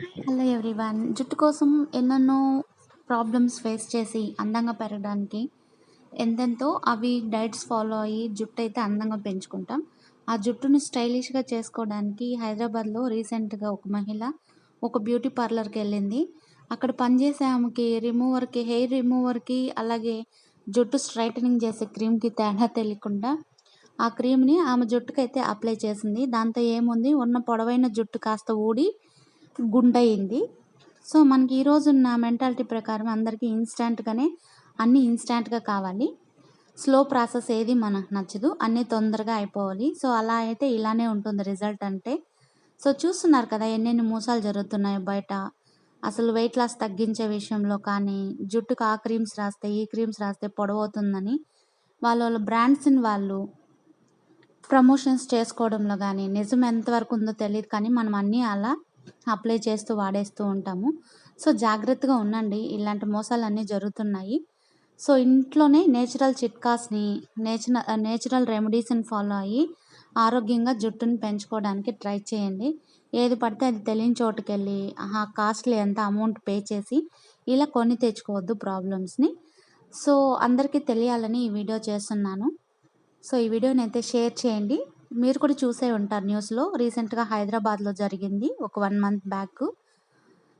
Hello everyone జుట్టు కోసం ఎన్నెన్నో ప్రాబ్లమ్స్ ఫేస్ చేసి అందంగా పెరగడానికి ఎంతెంతో అవి డైట్స్ ఫాలో అయ్యి జుట్టు అయితే అందంగా పెంచుకుంటాం. ఆ జుట్టును స్టైలిష్గా చేసుకోవడానికి హైదరాబాద్లో రీసెంట్గా ఒక మహిళ ఒక బ్యూటీ పార్లర్కి వెళ్ళింది. అక్కడ పనిచేసే ఆమెకి రిమూవర్కి హెయిర్ రిమూవర్కి అలాగే జుట్టు స్ట్రైటనింగ్ చేసే క్రీమ్కి తేడా తెలియకుండా ఆ క్రీమ్ని ఆమె జుట్టుకైతే అప్లై చేసింది. దాంతో ఏముంది? ఉన్న పొడవైన జుట్టు కాస్త ఊడి గుండయింది. సో మనకి ఈరోజున్న మెంటాలిటీ ప్రకారం అందరికీ ఇన్స్టాంట్గానే అన్నీ ఇన్స్టెంట్గా కావాలి. స్లో ప్రాసెస్ ఏది మనకు నచ్చదు అన్నీ తొందరగా అయిపోవాలి. సో అలా అయితే ఇలానే ఉంటుంది రిజల్ట్ అంటే. సో చూస్తున్నారు కదా ఎన్నెన్ని మోసాలు జరుగుతున్నాయి బయట. అసలు వెయిట్ లాస్ తగ్గించే విషయంలో కానీ జుట్టుకు ఆ క్రీమ్స్ రాస్తే ఈ క్రీమ్స్ రాస్తే పొడవవుతుందని వాళ్ళ వాళ్ళ బ్రాండ్స్ని వాళ్ళు ప్రమోషన్స్ చేసుకోవడంలో కానీ నిజం ఎంతవరకు ఉందో తెలియదు కానీ మనం అన్నీ అలా అప్లై చేస్తూ వాడేస్తూ ఉంటాము. సో జాగ్రత్తగా ఉండండి. ఇలాంటి మోసాలన్నీ జరుగుతున్నాయి. సో ఇంట్లోనే నేచురల్ చిట్కాస్ని నేచురల్ నేచురల్ రెమెడీస్ని ఫాలో అయ్యి ఆరోగ్యంగా జుట్టుని పెంచుకోవడానికి ట్రై చేయండి. ఏది పడితే అది తెలియని చోటుకి వెళ్ళి ఆ కాస్ట్లీ ఎంత అమౌంట్ పే చేసి ఇలా కొని తెచ్చుకోవద్దు ప్రాబ్లమ్స్ని. సో అందరికీ తెలియాలని ఈ వీడియో చేస్తున్నాను. సో ఈ వీడియోని అయితే షేర్ చేయండి. మీరు కూడా చూసే ఉంటారు న్యూస్లో. రీసెంట్గా హైదరాబాద్లో జరిగింది ఒక వన్ మంత్ బ్యాక్.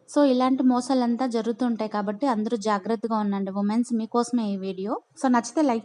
సో ఇలాంటి మోసాలంతా జరుగుతుంటాయి కాబట్టి అందరూ జాగ్రత్తగా ఉండండి. ఉమెన్స్ మీకోసమే ఈ వీడియో. సో నచ్చితే లైక్